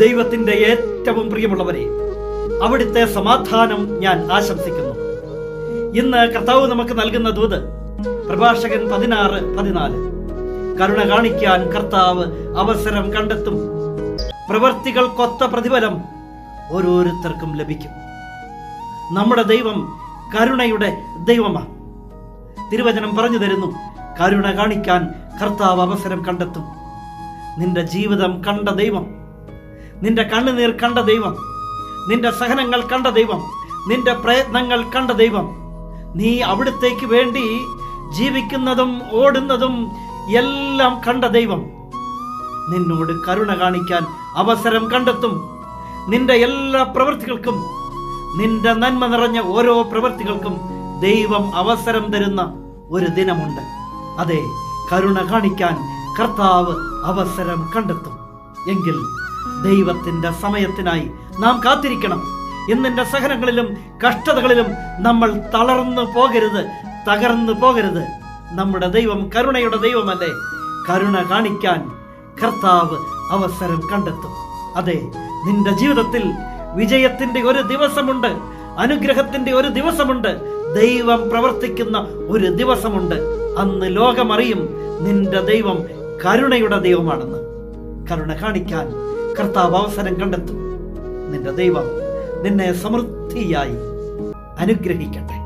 ദൈവത്തിന്റെ ഏറ്റവും പ്രിയമുള്ളവരെ അവിടുത്തെ സമാധാനം ഞാൻ ആശംസിക്കുന്നു. ഇന്ന് കർത്താവ് നമുക്ക് നൽകുന്ന ദൂത് പ്രഭാഷകൻ പതിനാറ് പതിനാല്. കരുണ കാണിക്കാൻ കർത്താവ് അവസരം കണ്ടെത്തും. പ്രവർത്തികൾക്കൊത്ത പ്രതിഫലം ഓരോരുത്തർക്കും ലഭിക്കും. നമ്മുടെ ദൈവം കരുണയുടെ ദൈവമാണ്. തിരുവചനം പറഞ്ഞു തരുന്നു കരുണ കാണിക്കാൻ കർത്താവ് അവസരം കണ്ടെത്തും. നിന്റെ ജീവിതം കണ്ട ദൈവം നിന്റെ കണ്ണുനീർ കണ്ട ദൈവം നിന്റെ സഹനങ്ങൾ കണ്ട ദൈവം നിന്റെ പ്രയത്നങ്ങൾ കണ്ട ദൈവം. നീ അവിടത്തേക്ക് വേണ്ടി ജീവിക്കുന്നതും ഓടുന്നതും എല്ലാം കണ്ട ദൈവം. നിന്നോട് കരുണ കാണിക്കാൻ അവസരം കണ്ടെത്തും. നിന്റെ എല്ലാ പ്രവൃത്തികൾക്കും നിന്റെ നന്മ നിറഞ്ഞ ഓരോ പ്രവൃത്തികൾക്കും ദൈവം അവസരം തരുന്ന ഒരു ദിനമുണ്ട്. അതെ കരുണ കാണിക്കാൻ കർത്താവ് അവസരം കണ്ടെത്തും. എങ്കിൽ ദൈവത്തിന്റെ സമയത്തിനായി നാം കാത്തിരിക്കണം. എന്നിന്റെ സഹനങ്ങളിലും കഷ്ടതകളിലും നമ്മൾ തളർന്നു പോകരുത് തകർന്നു പോകരുത്. നമ്മുടെ ദൈവം കരുണയുടെ ദൈവമല്ലേ? കരുണ കാണിക്കാൻ കർത്താവ് അവസരം കണ്ടെത്തും. അതെ നിന്റെ ജീവിതത്തിൽ വിജയത്തിന്റെ ഒരു ദിവസമുണ്ട് അനുഗ്രഹത്തിന്റെ ഒരു ദിവസമുണ്ട് ദൈവം പ്രവർത്തിക്കുന്ന ഒരു ദിവസമുണ്ട്. അന്ന് ലോകമറിയും നിന്റെ ദൈവം കരുണയുടെ ദൈവമാണെന്ന്. കരുണ കാണിക്കാൻ കർത്താവ് അവസരം കണ്ടെത്തും. നിന്റെ ദൈവം നിന്നെ സമൃദ്ധിയായി അനുഗ്രഹിക്കട്ടെ.